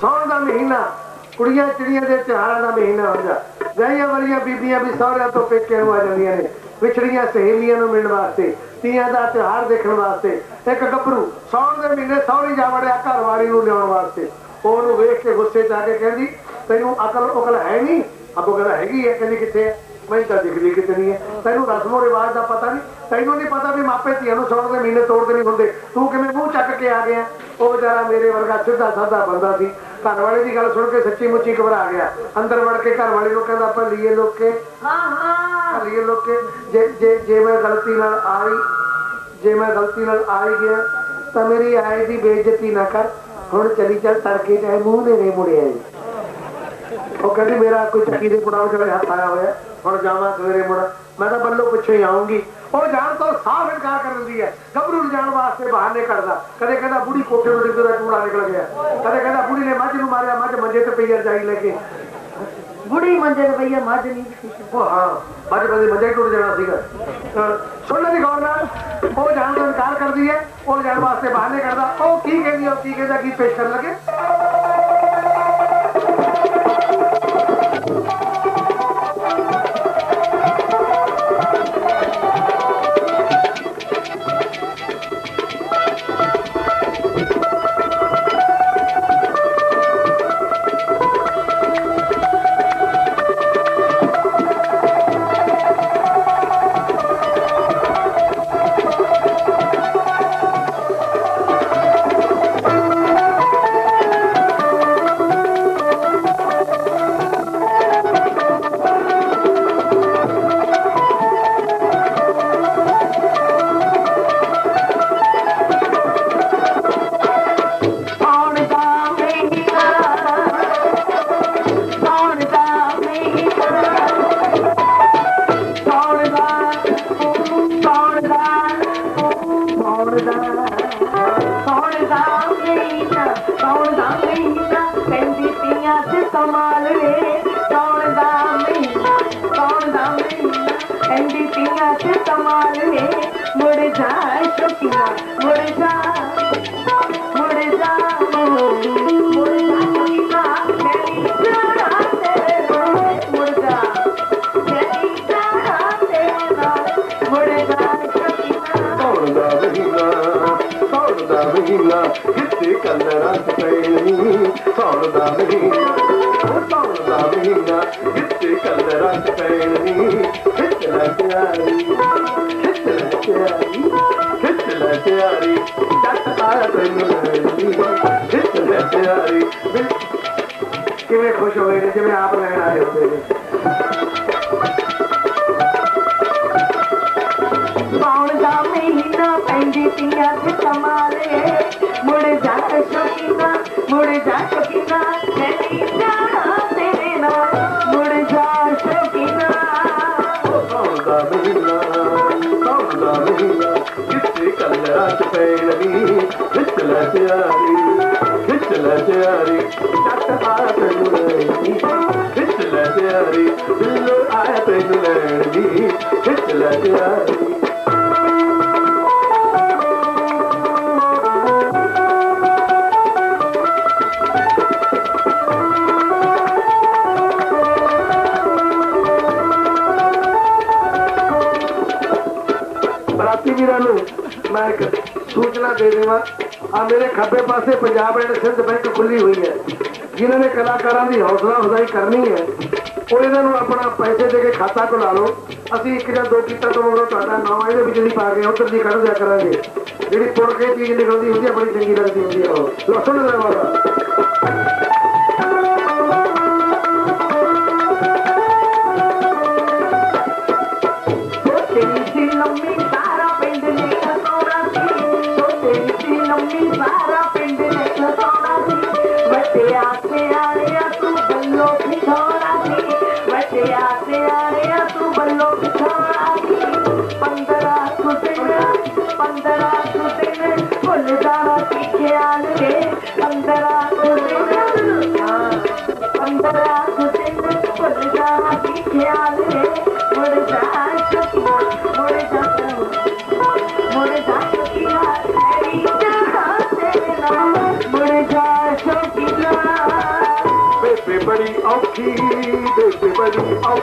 ਸੌਣ ਦਾ ਮਹੀਨਾ, ਕੁੜੀਆਂ ਚਿੜੀਆਂ ਦੇ ਤਿਉਹਾਰਾਂ ਦਾ ਮਹੀਨਾ ਹੁੰਦਾ ਵਿਆਹੀਆਂ ਵਾਲੀਆਂ ਬੀਬੀਆਂ ਵੀ ਸਹੁਰਿਆਂ ਤੋਂ ਪੇਕੇ ਨੂੰ ਆ ਜਾਂਦੀਆਂ ਨੇ। ਵਿਛੜੀਆਂ ਸਹੇਲੀਆਂ ਨੂੰ ਮਿਲਣ ਵਾਸਤੇ, ਤੀਆਂ ਦਾ ਤਿਉਹਾਰ ਦੇਖਣ ਵਾਸਤੇ, ਇੱਕ ਗੱਭਰੂ ਸੌਣ ਦੇ ਮਹੀਨੇ ਸਹੁਰੀ ਜਾ ਵੜਿਆ ਘਰ ਵਾਲੀ ਨੂੰ ਲਿਆਉਣ ਵਾਸਤੇ। ਉਹਨੂੰ ਵੇਖ ਕੇ ਗੁੱਸੇ ਚ ਆ ਕੇ ਕਹਿੰਦੀ, ਤੈਨੂੰ ਅਕਲ ਉਕਲ ਹੈ ਨਹੀਂ? ਅੱਗੋਂ ਕਹਿੰਦਾ, ਹੈਗੀ ਹੈ। ਕਹਿੰਦੀ, ਕਿੱਥੇ ਹੈ? ਮੈਂ ਤਾਂ ਦਿਖਦੀ ਕਿਤੇ ਨਹੀਂ ਹੈ। ਤੈਨੂੰ ਰਸਮੋ ਰਿਵਾਜ ਦਾ ਪਤਾ ਨਹੀਂ। ਤੈਨੂੰ ਨਹੀਂ ਪਤਾ ਵੀ ਮਾਪੇ ਧੀਆਂ ਨੂੰ ਸੌਣ ਦੇ ਮਹੀਨੇ ਤੋੜਦੇ ਨਹੀਂ ਹੁੰਦੇ। ਤੂੰ ਕਿਵੇਂ ਮੂੰਹ ਚੱਕ ਕੇ ਆ ਗਿਆ? ਉਹ ਵਿਚਾਰਾ ਮੇਰੇ ਵਰਗਾ ਸਿੱਧਾ ਸਾਦਾ ਬੰਦਾ ਸੀ। ਘਰ ਵਾਲੇ ਦੀ ਗੱਲ ਸੁਣ ਕੇ ਸੱਚੀ ਮੁੱਚੀ ਘਬਰਾ ਗਿਆ। ਅੰਦਰ ਵੜ ਕੇ ਘਰ ਵਾਲੇ ਨੂੰ ਕਹਿੰਦਾ ਆਪਾਂ ਲੀਏ ਲੋਕੇ। ਹਾਂ ਹਾਂ। ਲੀਏ ਲੋਕੇ। ਜੇ ਜੇ ਜੇ ਮੈਂ ਗਲਤੀ ਨਾਲ ਆਈ ਜੇ ਮੈਂ ਗਲਤੀ ਨਾਲ ਆ ਹੀ ਗਿਆ ਤਾਂ ਮੇਰੀ ਆਏ ਦੀ ਬੇਇੱਜ਼ਤੀ ਨਾ ਕਰ। ਹੁਣ ਚਲੀ ਚੱਲ ਤੜਕੇ ਚਾਹੇ ਮੂੰਹ ਨੇੜੇ ਮੁੜਿਆ ਜੀ। ਉਹ ਕਹਿੰਦੀ ਮੇਰਾ ਕੋਈ ਚੱਕੀ ਦੇ ਪੁੜਾव ਚਲੇ ਹੱਥ ਆਇਆ ਹੋਇਆ। ਹੁਣ ਜਾਵਾਂ ਸਵੇਰੇ ਮੁੜ। ਮੈਂ ਤਾਂ ਬੱਲੋ ਪਿੱਛੇ ਹੀ ਆਉਂਗੀ ਉਹ ਜਾਣ ਤੋਂ ਸਾਫ਼ ਇਨਕਾਰ ਕਰ ਦਿੰਦੀ ਹੈ ਗੱਭਰੂ ਨੂੰ ਜਾਣ ਵਾਸਤੇ ਬਹਾਨੇ ਕੱਢਦਾ। ਕਦੇ ਕਹਿੰਦਾ ਬੁੜੀ ਕੋਠੇ ਨੂੰ ਡਿੱਗਦਾ ਚੂੜਾ ਨਿਕਲ ਗਿਆ। ਕਦੇ ਕਹਿੰਦਾ ਬੁੜੀ ਨੇ ਮੱਝ ਨੂੰ ਮਾਰਿਆ ਮੱਝ ਮੰਜੇ ਤੇ ਪਈ ਰਜਾਈ ਲੈ ਕੇ। ਬੁੜੀ ਮੰਜੇ ਤੇ ਪਈਆ ਮੱਝ ਨਹੀਂ। ਉਹ ਹਾਂ ਮੱਝ ਬੰਦੇ ਮੰਜੇ ਟੁੱਟ ਜਾਣਾ ਸੀਗਾ। ਸੁਣ ਲੈ ਦੀ ਗੌਰ ਨਾਲ। ਉਹ ਜਾਣ ਤੋਂ ਇਨਕਾਰ ਕਰਦੀ ਹੈ ਉਹ ਜਾਣ ਵਾਸਤੇ ਬਹਾਨੇ ਕੱਢਦਾ। ਉਹ ਕੀ ਕਹਿੰਦੀ ਉਹ ਕੀ ਕਹਿੰਦਾ ਕੀ ਪੇਸ਼ ਕਰਨ ਲੱਗੇ? ਸੌਣ ਦਾ ਸੌਣ ਦਾ ਮਹੀਨਾ ਸੌਣ ਕਹਿੰਦੀ ਤੀਆਂ ਤੇ ਕਮਾਲ ਵੇ। ਕੌਣ ਦਾ ਮਹੀਨਾ ਸੌਣ ਦਾ ਮਹੀਨਾ ਕਹਿੰਦੀ ਪੀਆਂ ਤੇ ਕਮਾਲ ਵੇ। ਮੁੜ ਜਾ ਸ਼ੁਕੀਨਾ ਮੁੜ ਜਾ ਮੁੜ ਜਾ ਮੁੜ ਜਾ ਸ਼ੁਕੀਨਾ ਮੇਰੀ ਜਾਨ ਤੇਰੇ ਨਾਲ, ਮੁੜ ਜਾ ਮੇਰੀ ਜਾਨ ਤੇਰੇ ਨਾਲ, ਮੁੜ ਜਾ ਸ਼ੁਕੀਨਾ ਸੌਣ ਦਾ ਦਾ ਮਹੀਨਾ ਕਿੱਥੇ ਕੰਦਰਾਂ ਚ ਪੈਣੀ ਦਾ ਮਹੀਨਾ ਉਹ ਸੌਣ ਦਾ ਮਹੀਨਾ ਕਿੱਥੇ ਕੰਦਰਾਂ ਚ ਪੈਣੀ ਖਿੱਚ ਲੈ ਪਿਆਰੀ, ਖਿੱਚ ਲੈ ਜੱਟ ਆਇਆ ਤੈਨੂੰ ਲੈਣੀ ਖਿੱਚ ਕਿਵੇਂ ਖੁਸ਼ ਹੋਏ ਨੇ? ਜਿਵੇਂ ਆਪ ਲੈਣ ਆਏ ਹੁੰਦੇ ਨੇ। ਸੌਣ ਦਾ ਮਹੀਨਾ ਪੈਂਦੀ ਤੀਆਂ ਤੇ ਕਮਾਲੇ ਮੁੜ ਜਾ ਸ਼ੌਕੀਨਾ ਮੁੜ ਜਾ ਸ਼ੌਕੀਨਾ ਮੇਰੀ ਜਾਨਾ ਤੇਰੇ ਨਾਲ। ਮੁੜ ਜਾ ਸ਼ੌਕੀਨਾ ਸੌਣ ਦਾ ਮਹੀਨਾ ਸੌਣ ਦਾ ਮਹੀਨਾ ਕਿੱਥੇ ਕਲਰਾਂ ਚ ਪੈਣੀ ਖਿੱਚ ਲੈ ਪਿਆਰੀ ਖਿੱਚ ਲੈ ਪਿਆਰੀ ਜੱਟ ਆ ਤੈਨੂੰ ਲੈਣੀ ਖਿੱਚ ਲੈ ਪਿਆਰੀ ਦਿਲ ਆਇਆ ਤੈਨੂੰ ਲੈਣੀ ਖਿੱਚ ਲੈ ਪਿਆਰੀ ਬਰਾਤੀ ਵੀਰਾਂ ਨੂੰ ਮੈਂ ਇੱਕ ਸੂਚਨਾ ਦੇ ਦੇਵਾਂ। ਆ ਮੇਰੇ ਖੱਬੇ ਪਾਸੇ ਪੰਜਾਬ ਐਂਡ ਸਿੰਧ ਬੈਂਕ ਖੁੱਲੀ ਹੋਈ ਹੈ। ਜਿਨ੍ਹਾਂ ਨੇ ਕਲਾਕਾਰਾਂ ਦੀ ਹੌਸਲਾ ਅਫਜ਼ਾਈ ਕਰਨੀ ਹੈ। ਉਹ ਇਹਨਾਂ ਨੂੰ ਆਪਣਾ ਪੈਸੇ ਦੇ ਕੇ ਖਾਤਾ ਖੁਲਾ ਲਓ। ਅਸੀਂ ਇੱਕ ਜਾਂ ਦੋ ਕੀਤਾ ਤੋਂ ਮਗਰੋਂ ਤੁਹਾਡਾ ਨਾਮ ਇਹਦੇ ਵਿੱਚ ਨਹੀਂ ਪਾ ਕੇ ਉੱਧਰ ਦੀ ਕੱਢ ਦਿਆ ਕਰਾਂਗੇ। ਜਿਹੜੀ ਪੁੜ ਕੇ ਚੀਜ਼ ਨਿਕਲਦੀ ਹੁੰਦੀ ਹੈ ਬੜੀ ਚੰਗੀ ਲੱਗਦੀ ਹੁੰਦੀ ਹੈ ਉਹ। ਲੋ ਸੁਣ ਲੈ ਵਾਲਾ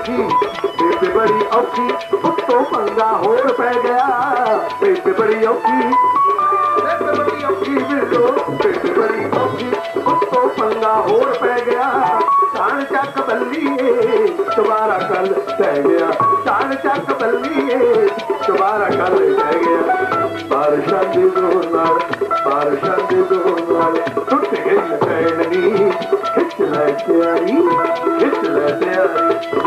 ਔਖੀ ਬੇਬੇ ਬੜੀ ਔਖੀ ਉੱਤੋਂ ਪੰਗਾ ਹੋਰ ਪੈ ਗਿਆ। ਬੇਬੇ ਬੜੀ ਔਖੀ, ਬੇਬੇ ਬੜੀ ਔਖੀ ਬਿੱਲੋ ਬੇਬੇ ਬੜੀ ਔਖੀ ਉੱਤੋਂ ਪੰਗਾ ਹੋਰ ਪੈ ਗਿਆ। ਕਾਣ ਚੱਕ ਬੱਲੀਏ, ਦੁਬਾਰਾ ਕੱਲ ਪੈ ਗਿਆ। ਕਾਣ ਚੱਕ ਬੱਲੀਏ, ਦੁਬਾਰਾ ਕੱਲ ਪੈ ਗਿਆ। ਬਾਰਿਸ਼ਾਂ ਦੇ ਜ਼ੋਰ ਨਾਲ, ਬਾਰਿਸ਼ਾਂ ਦੇ ਜ਼ੋਰ ਨਾਲ ਟੁੱਟ ਗਈ ਪੈਣੀ ਖਿੱਚ ਲੈ ਤਿਆਰੀ, ਖਿੱਚ ਲੈ ਤਿਆਰੀ।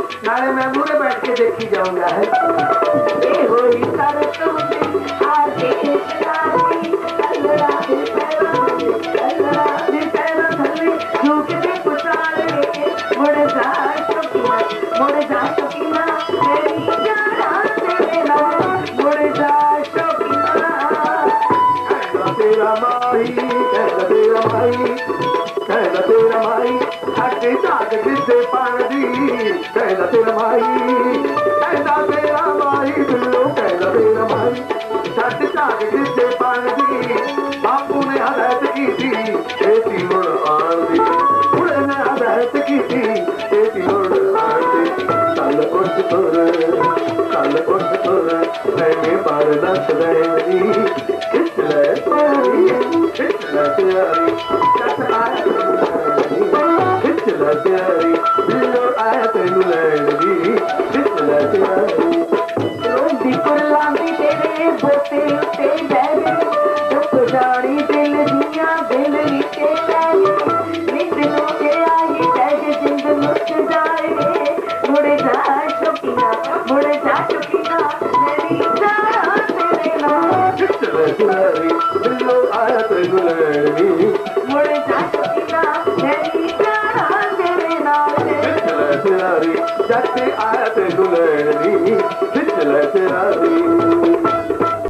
ਨਾਲੇ ਮੈਂ ਮੂਰੇ ਬੈਠ ਕੇ ਦੇਖੀ ਜਾਊਂਗਾ, ਹੈ। ਇਹ ਹੋਈ ਤਰ ਤੁੰਗੀ ਹਾਰ ਤੇ ਇਸ਼ਨਾਰ ਦੀ ਦੇ ਪੈਰਾਂ ਥੱਲੇ ਦੇ ਪੈਰਾਂ ਥੱਲੇ ਝੁਕਦੇ ਪੁਚਾਲੇ ਮੁੜ ਜਾ ਸ਼ੁਕੀਨਾ ਮੁੜ ਜਾ ਸ਼ੁਕੀਨਾ ਮੇਰੀ ਜਾਨਾ ਤੇਰੇ ਨਾਲ। ਮੁੜ ਜਾ ਸ਼ੁਕੀਨਾ ਕਹਿੰਦਾ ਤੇਰਾ ਮਾਈ ਕਹਿੰਦਾ ਮਾਈ ਕਹਿੰਦਾ ਤੇਰਾ ਮਾਈ ਸਾਡੇ ਝਾਗ ਜਿੱਦੇ ਪਾਣਦੀ ਕਹਿੰਦਾ ਤੇਰਾ ਮਾਈ ਕਹਿੰਦਾ ਤੇਰਾ ਮਾਈ, ਬਿੱਲੋ ਕਹਿੰਦਾ ਤੇਰਾ ਮਾਈ ਸਾਡੇ ਝਾਗ ਜਿੱਦੇ ਪਾਣਦੀ ਬਾਪੂ ਨੇ ਹਦਾਇਤ ਕੀਤੀ, ਛੇਤੀ ਮੁੜ ਆਣ ਦੀ। ਉਹਨੇ ਨੇ ਹਦਾਇਤ ਕੀਤੀ, ਛੇਤੀ ਮੁੜ ਆਣ ਦੀ। ਕੱਲ ਉੱਠ ਤੁਰ ਕੱਲ ਉੱਠ ਤੁਰ ਐਵੇਂ ਪਰ ਦੱਸ ਦੇਣੀ ਖਿੱਚ ਲੈ ਤਿਆਰੀ ਖਿੱਚ ਲੈ ਤਿਆਰੀ کیا دل